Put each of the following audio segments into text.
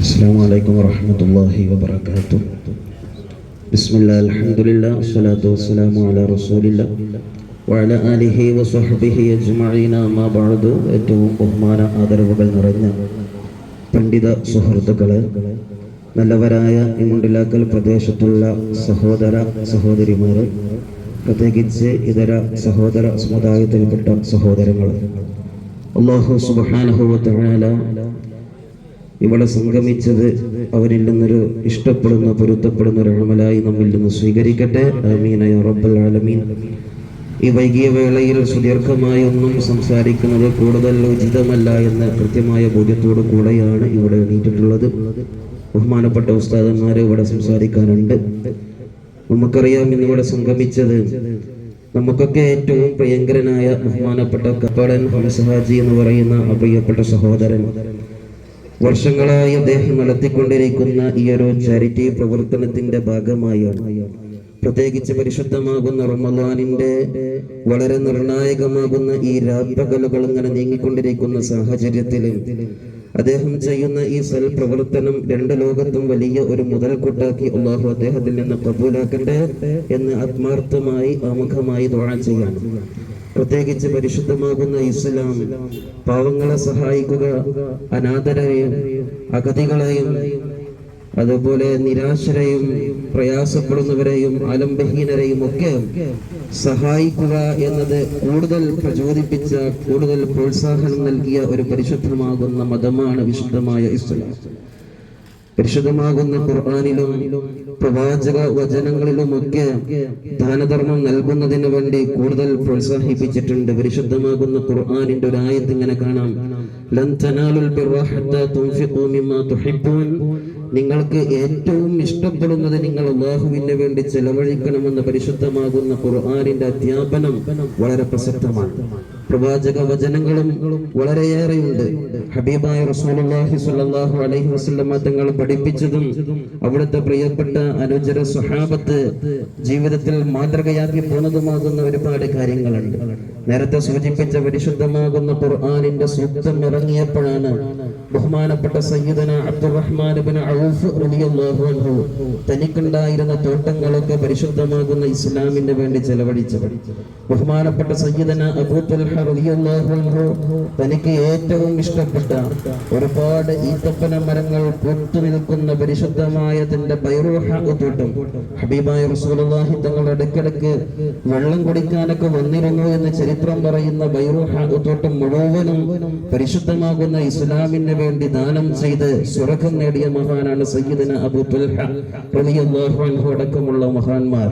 السلام عليكم ورحمة الله وبركاته بسم الله الحمد لله والصلاة والسلام على رسول الله وعلى آله وصحبه أجمعين ما بعد ഏറ്റവും ബഹുമാന ആദരവുകൾ നിറഞ്ഞ പണ്ഡിത സുഹൃത്തുക്കളെ നല്ലവരായ ഈ മുണ്ടിലാക്കൽ പ്രദേശത്തുള്ള സഹോദര സഹോദരിമാരെ പ്രത്യേകിച്ച് ഇതര സഹോദര സമുദായത്തിൽപ്പെട്ട സഹോദരങ്ങൾ അള്ളാഹു സുബാനഹുവല ഇവിടെ സംഗമിച്ചത് അവരിൽ നിന്നൊരു ഇഷ്ടപ്പെടുന്ന പൊരുത്തപ്പെടുന്ന ഒരു അമലായി നമ്മിൽ നിന്ന് സ്വീകരിക്കട്ടെ. റബ്ബൽ ആലമീൻ. ഈ വൈകിയ വേളയിൽ സുദീർഘമായി ഒന്നും സംസാരിക്കുന്നത് കൂടുതൽ ഉചിതമല്ല എന്ന കൃത്യമായ ബോധ്യത്തോടു കൂടെയാണ് ഇവിടെ എണീറ്റിട്ടുള്ളത്. ബഹുമാനപ്പെട്ട ഉസ്താദന്മാരെ ഇവിടെ സംസാരിക്കാനുണ്ട്. നമുക്കറിയാം ഇന്നിവിടെ സംഗമിച്ചത് നമുക്കൊക്കെ ഏറ്റവും പ്രിയങ്കരനായ ബഹുമാനപ്പെട്ട കപ്പടൻ ഹംസഹാജി എന്ന് പറയുന്ന പ്രിയപ്പെട്ട സഹോദരൻ. വർഷങ്ങളായി അദ്ദേഹം നടത്തിക്കൊണ്ടിരിക്കുന്ന ഈ ഒരു ചാരിറ്റി പ്രവർത്തനത്തിന്റെ ഭാഗമായാണ്. പ്രത്യേകിച്ച് പരിശുദ്ധമാകുന്ന റമദാനിന്റെ വളരെ നിർണായകമാകുന്ന ഈ രാപ്പകലുകൾ ഇങ്ങനെ നീങ്ങിക്കൊണ്ടിരിക്കുന്ന സാഹചര്യത്തിൽ അദ്ദേഹം ചെയ്യുന്ന ഈ സൽ പ്രവർത്തനം രണ്ട് ലോകത്തും വലിയ ഒരു മുതൽക്കൂട്ടാക്കി അള്ളാഹു അദ്ദേഹത്തിൽ നിന്ന് കബൂലാക്കട്ടെ എന്ന് ആത്മാർത്ഥമായി ആമുഖമായി ദുആ ചെയ്യാണ്. പ്രത്യേകിച്ച് പരിശുദ്ധമാകുന്ന ഇസ്ലാം. പാവങ്ങളെ സഹായിക്കുക അനാഥരെയും അഗതികളെയും അതുപോലെ നിരാശരെയും പ്രയാസപ്പെടുന്നവരെയും അലംബഹീനരെയും ഒക്കെ സഹായിക്കുക എന്നത് കൂടുതൽ പ്രചോദിപ്പിച്ച കൂടുതൽ പ്രോത്സാഹനം നൽകിയ ഒരു പരിശുദ്ധമാകുന്ന മതമാണ് വിശുദ്ധമായ ഇസ്ലാം. പരിശുദ്ധമാകുന്ന ഖുർആാനിലും പ്രവാചക വചനങ്ങളിലുമൊക്കെ ദാനധർമ്മം നൽകുന്നതിന് വേണ്ടി കൂടുതൽ പ്രോത്സാഹിപ്പിച്ചിട്ടുണ്ട്. പരിശുദ്ധമാകുന്ന ഖുർആാനിന്റെ ഒരു ആയത്ത് ഇങ്ങനെ കാണാം. മിമ്മാ തുഹിബ്ബൂൻ നിങ്ങൾക്ക് ഏറ്റവും ഇഷ്ടപ്പെടുന്നത് നിങ്ങൾ അള്ളാഹുവിന് വേണ്ടി ചെലവഴിക്കണമെന്ന് പരിശുദ്ധമാകുന്ന ഖുർആാനിന്റെ അധ്യാപനം വളരെ പ്രസക്തമാണ്. പ്രവാചക വചനങ്ങളും വളരെയേറെയുണ്ട്. ഹബീബായ റസൂലുള്ളാഹി സ്വല്ലല്ലാഹു അലൈഹി വസല്ലമ തങ്ങൾ പഠിപ്പിച്ചതും അവിടുത്തെ പ്രിയപ്പെട്ട അനുചര സ്വഹാബത്ത് ജീവിതത്തിൽ മാതൃകയാക്കി പോന്നതുമാകുന്ന ഒരുപാട് കാര്യങ്ങളുണ്ട്. നേരത്തെ സൂചിപ്പിച്ച പരിശുദ്ധമാകുന്ന ഖുർആാനിന്റെ സൂക്തം ഇറങ്ങിയപ്പോഴാണ് ബഹുമാനപ്പെട്ട സയ്യിദന അബ്ദുറഹ്മാൻ അൻഹു തനിക്കുണ്ടായിരുന്ന തോട്ടങ്ങളൊക്കെ പരിശുദ്ധമാകുന്ന ഇസ്ലാമിന് വേണ്ടി ചെലവഴിച്ചു ബഹുമാനപ്പെട്ട സയ്യിദന അബൂ തൽഹ റളിയല്ലാഹു അൻഹു തനിക്ക് ഏറ്റവും ഇഷ്ടപ്പെട്ട ഒരുപാട് ഈത്തപ്പന മരങ്ങൾ പൂത്തുനിൽക്കുന്ന പരിശുദ്ധമായ തന്റെ ബൈറൂഹ തോട്ടം ഹബീബായ റസൂലുള്ളാഹി തങ്ങളുടെ ഇടയ്ക്കിടയ്ക്ക് വെള്ളം കുടിക്കാനൊക്കെ വന്നിരുന്നു എന്ന് ചരിത്രം പറയുന്ന ബൈറൂഹ തോട്ടം മുഴുവനും പരിശുദ്ധമാകുന്ന ഇസ്ലാമിന് വേണ്ടി ദാനം ചെയ്ത് സ്വർഗം നേടിയ മഹാനാണ് സയ്യിദന തുൽഹ റളിയല്ലാഹു അൻഹു അടക്കമുള്ള മഹാന്മാർ.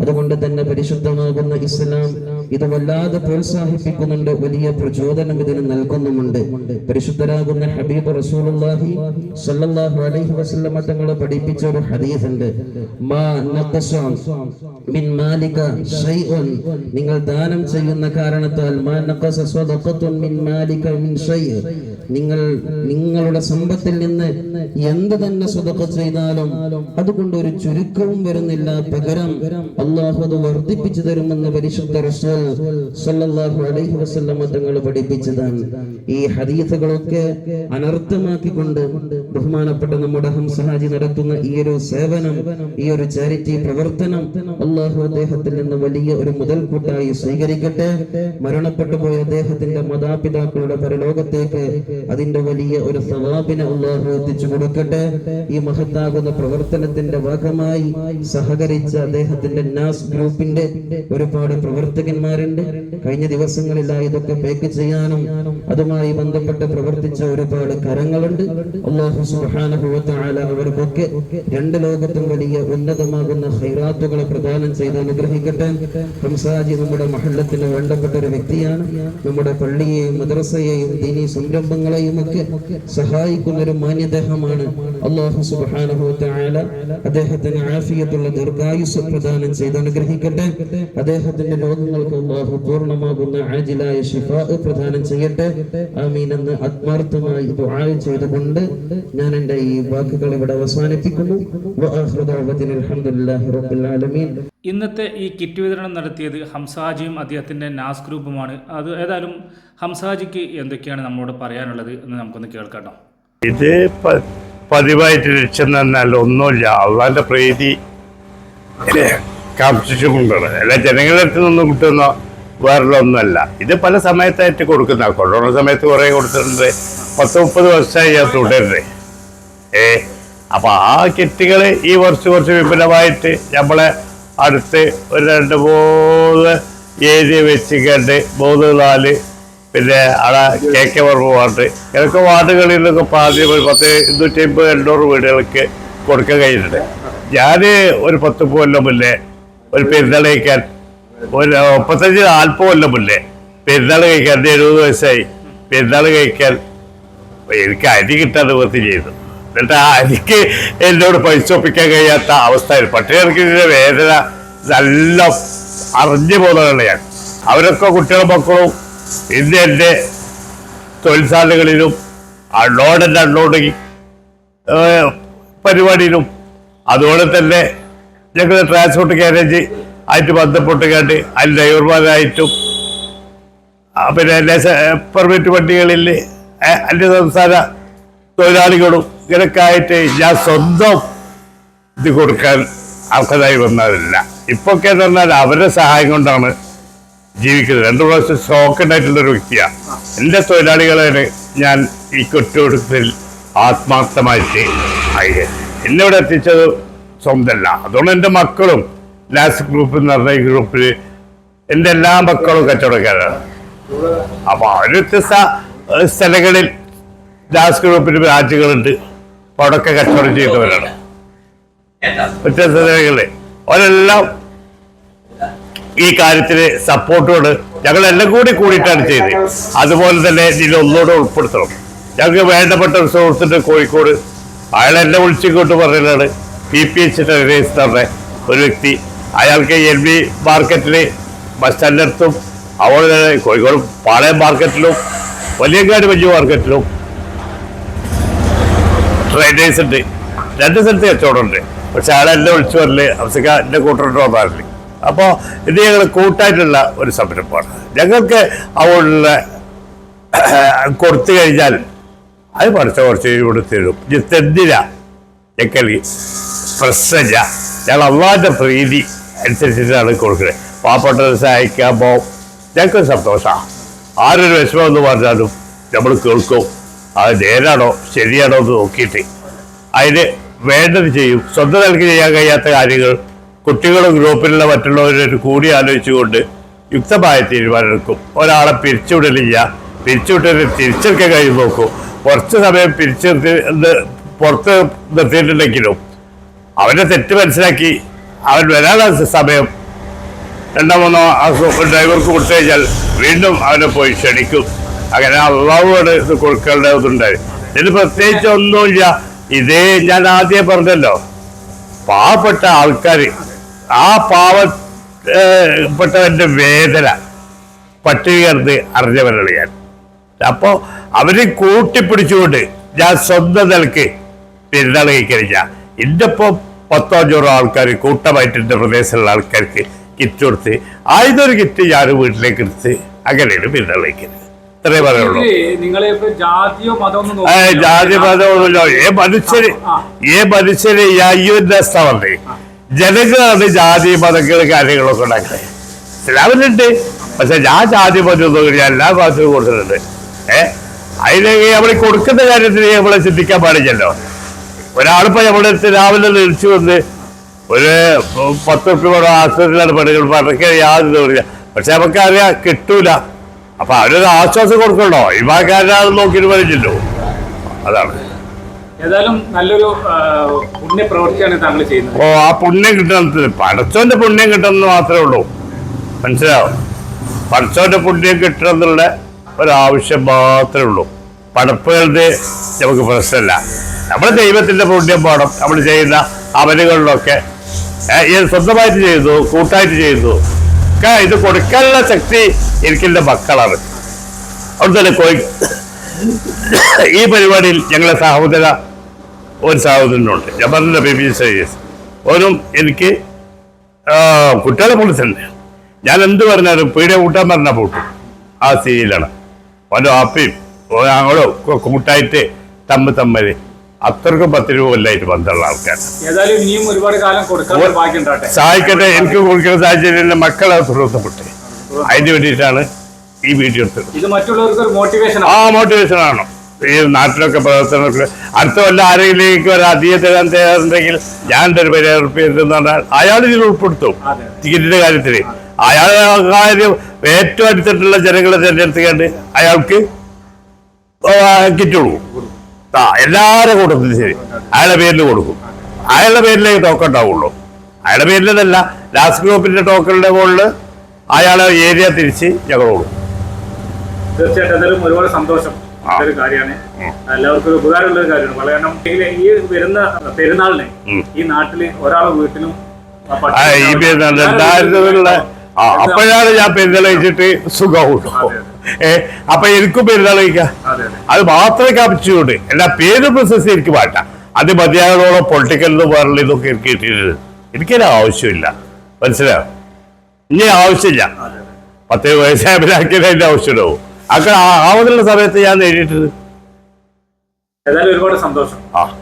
അതുകൊണ്ട് തന്നെ പരിശുദ്ധമാകുന്ന ഇസ്ലാം ഇത് വല്ലാതെ പ്രോത്സാഹിപ്പിക്കുന്നുണ്ട്. വലിയ പ്രചോദനം ഇതിന് നൽകുന്നുമുണ്ട്. പരിശുദ്ധരാകുന്ന ഹബീബ് റസൂലുള്ളാഹി സ്വല്ലല്ലാഹു അലൈഹി വസല്ലമ തങ്ങൾ പഠിപ്പിച്ച ഒരു ഹദീസ് ഉണ്ട് മാ നഖസ മിൻ മാലിക ഷൈഉൻ. നിങ്ങൾ ദാനം ചെയ്യുന്ന കാരണത്താൽ മാ നഖസ സ്വദഖത്തുൻ മിൻ മാലിക മിൻ ഷൈഉ നിങ്ങൾ നിങ്ങളുടെ സമ്പത്തിൽ നിന്ന് എന്ത് തന്നെ സ്വതക്ക ചെയ്താലും അതുകൊണ്ട് ഒരു ചുരുക്കവും വരുന്നില്ല. പകരം അള്ളാഹു അത് വർദ്ധിപ്പിച്ചു തരുമെന്ന് പരിശുദ്ധ റസൂൽ സല്ലല്ലാഹു അലൈഹി വസല്ലം തങ്ങൾ പഠിപ്പിച്ചതാണ്. ഈ ഹദീസുകളൊക്കെ അനർത്ഥമാക്കിക്കൊണ്ട് ബഹുമാനപ്പെട്ട നമ്മുടെ ഹംസഹാജി നടത്തുന്ന ഈ ഒരു സേവനം ഈ ഒരു ചാരിറ്റി പ്രവർത്തനം അള്ളാഹു അദ്ദേഹത്തിൽ നിന്ന് വലിയ ഒരു മുതൽക്കൂട്ടായി സ്വീകരിക്കട്ടെ. മരണപ്പെട്ടു പോയ അദ്ദേഹത്തിന്റെ മാതാപിതാക്കളുടെ പരലോകത്തേക്ക് അതിന്റെ വലിയ ഒരു സവാബിനെ അള്ളാഹു എത്തിച്ചു കൊടുക്കട്ടെ. ഈ മഹത്താകുന്ന പ്രവർത്തനത്തിന്റെ ഭാഗമായി സഹകരിച്ച അദ്ദേഹത്തിന്റെ നാസ് ഗ്രൂപ്പിന്റെ ഒരുപാട് പ്രവർത്തകന്മാരുണ്ട് കഴിഞ്ഞ ദിവസങ്ങളിലായി ഇതൊക്കെ പേക്ക് ചെയ്യാനും അതുമായി ബന്ധപ്പെട്ട് പ്രവർത്തിച്ച ഒരുപാട് കരങ്ങളുണ്ട്. അവർക്കൊക്കെ രണ്ട് ലോകത്തും വലിയ ഉന്നതമാകുന്ന ഹൈറാത്തുകളെ പ്രദാനം ചെയ്ത് അനുഗ്രഹിക്കട്ടെ. ഹംസാജി നമ്മുടെ മഹല്ലത്തിന് വേണ്ടപ്പെട്ട ഒരു വ്യക്തിയാണ്. നമ്മുടെ പള്ളിയെയും മദ്രസയെയും ദീനി സംരംഭങ്ങളെയും ഒക്കെ സഹായിക്കുന്ന ഒരു മാന്യദേഹമാണ് അള്ളാഹു വ അദ്ദേഹത്തിന് ആഫിയത്തുള്ള ദീർഘായുസ് പ്രദാനം ചെയ്ത് അനുഗ്രഹിക്കട്ടെ. അദ്ദേഹത്തിന്റെ രോഗങ്ങൾക്ക് അള്ളാഹു പൂർണമാകുന്ന ആജിലായ ഷിഫാ പ്രദാനം ചെയ്യട്ടെ. ആമീൻ എന്ന് ആത്മാർത്ഥമായി ദുആ ചെയ്തുകൊണ്ട് ഞാൻ എന്റെ ഈ വാക്കുകൾ ഇവിടെ അവസാനിപ്പിക്കുന്നു. വആഖിറു ദഅവതിന അൽഹംദുലില്ലാഹി റബ്ബിൽ ആലമീൻ. ഇന്നത്തെ ഈ കിറ്റ് വിതരണം നടത്തിയത് ഹംസാജിയും അദ്ദേഹത്തിന്റെ നാസ് ഗ്രൂപ്പുമാണ്. അത് ഏതായാലും ഹംസാജിക്ക് എന്തൊക്കെയാണ് നമ്മളോട് പറയാനുള്ളത് എന്ന് നമുക്കൊന്ന് കേൾക്കാം ഇത് പതിവായിട്ട് ലക്ഷ്യം തന്നാൽ ഒന്നുമില്ല. അള്ളാന്റെ പ്രീതി. കാക്ഷിച്ചുകൊണ്ടാണ് അല്ല ജനങ്ങളുടെ അടുത്ത് നിന്നും കിട്ടുന്ന വേറെ ഒന്നുമല്ല ഇത് പല സമയത്തായിട്ട് കൊടുക്കുന്ന കൊറോണ സമയത്ത് കുറേ കൊടുത്തിട്ടുണ്ട്. പത്ത് മുപ്പത് വർഷമായി ഞാൻ തുടരുന്നത് ഏ അപ്പൊ ആ കിറ്റുകൾ ഈ കുറച്ച് കുറച്ച് വിപുലമായിട്ട് നമ്മളെ അടുത്ത് ഒരു രണ്ട് മൂന്ന് ഏരിയ വെച്ച് കണ്ട് മൂന്ന് നാല് പിന്നെ അവിടെ കെ കെ വർമ്മ വാർഡ്. ഇതൊക്കെ വാർഡുകളിൽ നിന്നൊക്കെ ആദ്യം ഒരു പത്ത് ഇരുന്നൂറ്റി അമ്പത് എണ്ണൂറ് വീടുകൾക്ക് കൊടുക്കാൻ കഴിഞ്ഞിട്ടുണ്ട്. ഞാൻ ഒരു പത്ത് കൊല്ലം മുന്നേ ഒരു പെരുന്നാൾ കഴിക്കാൻ. ഒരു മുപ്പത്തഞ്ച് നാൽപ്പത് കൊല്ലം മുന്നേ പെരുന്നാൾ കഴിക്കാൻ എഴുപത് വയസ്സായി. പെരുന്നാൾ കഴിക്കാൻ എനിക്ക് അരി കിട്ടാൻ നിവൃത്തി ചെയ്തു. എന്നിട്ട് ആ അരിക്ക് എന്നോട് പൈസ ഒപ്പിക്കാൻ കഴിയാത്ത അവസ്ഥയിൽ പട്ടികർക്കിന്റെ വേദന നല്ല അറിഞ്ഞു പോകുന്നതാണ് അവരൊക്കെ കുട്ടികളും മക്കളും ഇന്ന് എന്റെ തൊഴിൽ സാധനങ്ങളിലും അൺലോഡ് ആൻഡ് അൺലോഡിങ് പരിപാടിയിലും അതുപോലെ തന്നെ ഞങ്ങൾ ട്രാൻസ്പോർട്ട് കാരേജ് ആയിട്ട് ബന്ധപ്പെട്ട് കണ്ട് അതിൽ ഡ്രൈവർമാരായിട്ടും പിന്നെ പെർമിറ്റ് വണ്ടികളിൽ അന്യ സംസ്ഥാന തൊഴിലാളികളും ഇങ്ങനൊക്കെ ഞാൻ സ്വന്തം ഇത് കൊടുക്കാൻ അർഹതായി വന്നതല്ല. ഇപ്പൊക്കെ എന്ന് പറഞ്ഞാൽ അവരുടെ സഹായം കൊണ്ടാണ് ജീവിക്കുന്നത്. രണ്ടു പ്രാവശ്യം ഷോക്ക് ഉണ്ടായിട്ടുള്ള ഒരു വ്യക്തിയാണ് എന്റെ തൊഴിലാളികളെ ഞാൻ ഈ കുറ്റൊടുക്കത്തിൽ ആത്മാർത്ഥമായിട്ട് ആയി എന്നെ ഇവിടെ എത്തിച്ചത് സ്വന്തമല്ല അതുകൊണ്ട് എന്റെ മക്കളും ലാസ്റ്റ് ഗ്രൂപ്പ് എന്ന് പറഞ്ഞ ഗ്രൂപ്പിൽ എന്റെ എല്ലാ മക്കളും കച്ചവടക്കാരാണ്. അപ്പൊ അവർ വ്യത്യസ്ത സ്ഥലങ്ങളിൽ ലാസ്റ്റ് ഗ്രൂപ്പിൽ ബ്രാഞ്ചുകളുണ്ട് അപ്പൊ അവിടെയൊക്കെ കച്ചവടം ചെയ്യുന്നവരാണ് വ്യത്യസ്ത സ്ഥലങ്ങളിൽ. അവരെല്ലാം ഈ കാര്യത്തിന് സപ്പോർട്ടോട് ഞങ്ങളെല്ലാം കൂടി കൂടിയിട്ടാണ് ചെയ്തത്. അതുപോലെ തന്നെ ഇതിൽ ഒന്നുകൂടെ ഉൾപ്പെടുത്തണം. ഞങ്ങൾക്ക് വേണ്ടപ്പെട്ട ഒരു കോഴിക്കോട്. അയാൾ എന്നെ വിളിച്ചിങ്ങോട്ട് പറയുന്നതാണ് പി പി എച്ച് രജിസ്റ്ററിന്റെ ഒരു വ്യക്തി. അയാൾക്ക് എൽ ബി മാർക്കറ്റിൽ ബസ് സ്റ്റാൻഡിനടുത്തും അതുപോലെ തന്നെ കോഴിക്കോട് പാളയം മാർക്കറ്റിലും വലിയങ്ങാട് വലിയ മാർക്കറ്റിലും ട്രേഡേഴ്സ് ഉണ്ട്. രണ്ട് സ്ഥലത്ത് കച്ചവടമുണ്ട്. പക്ഷെ ആളെന്നെ വിളിച്ചു വരൽ അവസക്ക എന്റെ കൂട്ടറിട്ട് വന്നാറില്ല അപ്പോൾ ഇത് ഞങ്ങൾ കൂട്ടായിട്ടുള്ള ഒരു സംരംഭമാണ്. ഞങ്ങൾക്ക് അവളുള്ള കൊടുത്തു കഴിഞ്ഞാൽ അത് പഠിച്ച കുറച്ച് ഇവിടെ തരും. ഇത് തെന്തില്ല ഞങ്ങൾ പ്രശ്നമില്ല ഞങ്ങൾ അള്ളാഹിന്റെ പ്രീതി അനുസരിച്ചിട്ടാണ് കൊടുക്കുന്നത് പാവപ്പെട്ടവരെ സഹായിക്കുമ്പോൾ ഞങ്ങൾക്ക് സന്തോഷമാണ് ആരൊരു വിഷമം എന്ന് പറഞ്ഞാലും നമ്മൾ കേൾക്കും. അത് നേരാണോ ശരിയാണോ എന്ന് നോക്കിയിട്ട്. അതിന് വേണ്ടത് ചെയ്യും. സ്വന്തം നിലയ്ക്ക് ചെയ്യാൻ കഴിയാത്ത കാര്യങ്ങൾ കുട്ടികളും ഗ്രൂപ്പിലുള്ള മറ്റുള്ളവരും കൂടി ആലോചിച്ചുകൊണ്ട് യുക്തമായ തീരുമാനമെടുക്കും ഒരാളെ പിരിച്ചുവിടലില്ല. പിരിച്ചുവിട്ടതിന് തിരിച്ചെടുക്കാൻ കഴിയും നോക്കും. കുറച്ച് സമയം പിരിച്ചു നിർത്തി ഇത് പുറത്ത് നിർത്തിയിട്ടുണ്ടെങ്കിലും അവന്റെ തെറ്റ് മനസ്സിലാക്കി അവർ വരാനുള്ള സമയം രണ്ടോ മൂന്നോ ഡ്രൈവർക്ക് കൊടുത്തു കഴിഞ്ഞാൽ വീണ്ടും അവനെ പോയി ക്ഷണിക്കും. അങ്ങനെ അള്ളാവോട് ഇത് കൊടുക്കേണ്ട ഇതുണ്ടായി. ഇതിന് പ്രത്യേകിച്ച് ഒന്നുമില്ല. ഇതേ ഞാൻ ആദ്യം പറഞ്ഞല്ലോ. പാവപ്പെട്ട ആൾക്കാർ ആ പാവപ്പെട്ടവന്റെ വേദന പട്ടിക കിടന്ന് അറിഞ്ഞവരാണ് ഞാൻ. അപ്പോ അവരെ കൂട്ടിപ്പിടിച്ചുകൊണ്ട് ഞാൻ സ്വന്തം നിലയ്ക്ക് പെരുന്നാൾ കഴിക്കണില്ല എന്റെ ഇപ്പം പത്തോ അഞ്ഞൂറോ ആൾക്കാർ കൂട്ടമായിട്ട് എന്റെ പ്രദേശത്തുള്ള ആൾക്കാർക്ക് കിറ്റ് കൊടുത്ത് ആയതൊരു കിറ്റ് ഞാൻ വീട്ടിലേക്ക് എടുത്ത് അങ്ങനെയാണ് പെരുന്നാൾ കഴിക്കുന്നത് ഇത്രേ പറയുള്ളൂ. ജാതിയോ മതമൊന്നുമില്ല ഏ മനുഷ്യര് ഏ മനുഷ്യര് അയ്യോന്റെ ജനങ്ങളാണ് ജാതി മതങ്ങൾ കാര്യങ്ങളൊക്കെ ഉണ്ടാക്കുന്നത് ഇസ്ലാമിലുണ്ട്. പക്ഷെ ഞാൻ ജാതി മതമൊന്നും ഞാൻ എല്ലാ ഭാഗത്തും കൊടുത്തിട്ടുണ്ട്. ഏഹ് അതിന് നമ്മൾ കൊടുക്കുന്ന കാര്യത്തിന് നമ്മളെ ചിന്തിക്കാൻ പാടില്ലല്ലോ. ഒരാളിപ്പോ നമ്മുടെ അടുത്ത് രാവിലെ വിളിച്ചു വന്ന് ഒരു പത്ത് റുപ്യ കൂടെ ആശുപത്രിയിലാണ് പണികൾ പടക്കാൻ യാതൊരു ഇല്ല. പക്ഷെ നമുക്കറിയാം കിട്ടൂല. അപ്പൊ അവരൊരു ആശ്വാസം കൊടുക്കണോ? ഇവാക്കാരാണ് നോക്കിയിട്ട് പറഞ്ഞില്ലോ അതാണ്. ഏതായാലും നല്ലൊരു പുണ്യപ്രവൃത്തിയാണ് താങ്കൾ ചെയ്യുന്നത്. ഓ ആ പുണ്യം കിട്ടുന്നത് പടച്ചോന്റെ പുണ്യം കിട്ടുന്നത് മാത്രമേ ഉള്ളൂ. മനസ്സിലാവും പടച്ചോന്റെ പുണ്യം കിട്ടണമെന്നുള്ള ഒരാവശ്യം മാത്രമേ ഉള്ളൂ. പടപ്പുകളുടെ നമുക്ക് പ്രശ്നമല്ല. നമ്മൾ ദൈവത്തിന്റെ പുണ്യം പാടും. നമ്മൾ ചെയ്യുന്ന അവലുകളിലൊക്കെ സ്വന്തമായിട്ട് ചെയ്തു കൂട്ടായിട്ട് ചെയ്തു. ഇത് കൊടുക്കാനുള്ള ശക്തി എനിക്കെന്റെ മക്കളാണ്. അവിടെ തന്നെ കോഴി ഈ പരിപാടിയിൽ ഞങ്ങളെ സഹോദര ഒരു സഹോദരനുണ്ട്. ഞാൻ പറഞ്ഞ ബി സൈസ് ഓനും എനിക്ക് കുട്ടികളെ പോലെ തന്നെ ഞാൻ എന്ത് പറഞ്ഞാലും പീടിയ കൂട്ടാൻ പറഞ്ഞാൽ പൂട്ടും. ആ സീരിയലാണ് ഓന്റെ ആപ്പിയും ഓരോ കൂട്ടായിട്ട് തമ്മ് തമ്മൽ അത്രക്കും പത്ത് രൂപ ആൾക്കാർ കാലം കൊടുക്കാൻ ഭാഗ്യം ഉണ്ടാട്ടെ സഹായിക്കട്ടെ എനിക്ക് കൊടുക്കുന്ന സാഹചര്യം മക്കളെ സുഹൃത്തപ്പെട്ട് അതിന് വേണ്ടിയിട്ടാണ് ഈ വീഡിയോ എടുത്തത്. ഇത് ആ മോട്ടിവേഷൻ ആണോ. ഈ നാട്ടിലൊക്കെ പ്രവർത്തനമൊക്കെ അടുത്ത വല്ല ആരെങ്കിലേക്ക് ഒരു അധികം തരാൻ തയ്യാറുണ്ടെങ്കിൽ ഞാൻ എന്റെ ഒരു പരിഹാരം ഉറപ്പിച്ചു പറഞ്ഞാൽ അയാൾ ഇതിൽ ഉൾപ്പെടുത്തും. ടിക്കറ്റിന്റെ കാര്യത്തിൽ അയാൾ കാര്യം ഏറ്റവും അടുത്തിട്ടുള്ള ജനങ്ങളെ തിരഞ്ഞെടുത്തുകൊണ്ട് അയാൾക്ക് കിറ്റ് കൊടുക്കും ആ എല്ലാവരുടെ കൂട്ടത്തിലും ശരി. അയാളുടെ പേരിൽ കൊടുക്കും. അയാളുടെ പേരിലേക്ക് ടോക്കൺ ഉണ്ടാവുള്ളൂ. അയാളുടെ പേരിലല്ല ലാസ്റ്റ് ഗ്രൂപ്പിന്റെ ടോക്കണിന്റെ മുകളിൽ അയാളെ ഏരിയ തിരിച്ച് ഞങ്ങൾ കൊടുക്കും. തീർച്ചയായിട്ടും എന്തായാലും ഒരുപാട് സന്തോഷം. ഒരു കാര്യമാണ്. എല്ലാവർക്കും ഒരു ഉപകാരമുള്ള ഒരു കാര്യമാണ്. വളരെ കാരണം ഈ വരുന്ന പെരുന്നാളിന്. ഈ നാട്ടിൽ ഒരാളെ വീട്ടിലും ഈ അപ്പോഴാണ് ഞാൻ പെരുന്നാൾ കഴിച്ചിട്ട് സുഖമുള്ളൂ ഏ അപ്പൊ എനിക്കും പെരുന്നാൾ കഴിക്കാം. അതെ മാത്രമേ കാപ്പിച്ചുകൊണ്ട് എല്ലാ പേര് പ്രൊസസ് എനിക്ക് പാട്ട അത് മതിയായതോളം പൊളിറ്റിക്കൽ എന്ന് പറഞ്ഞ ഇതൊക്കെ എനിക്ക് കിട്ടിയിട്ടുണ്ട്. എനിക്കൊരു ആവശ്യമില്ല. മനസ്സിലാവും ഇനി ആവശ്യമില്ല. പത്ത് വയസ്സായവരാക്കിയത് അതിന്റെ ആവശ്യമുണ്ടാവും അങ്ങനെ ആവുന്നുള്ള സമയത്ത് ഞാൻ നേടിയിട്ടുണ്ട്. ഏതായാലും ഒരുപാട് സന്തോഷം. ആ.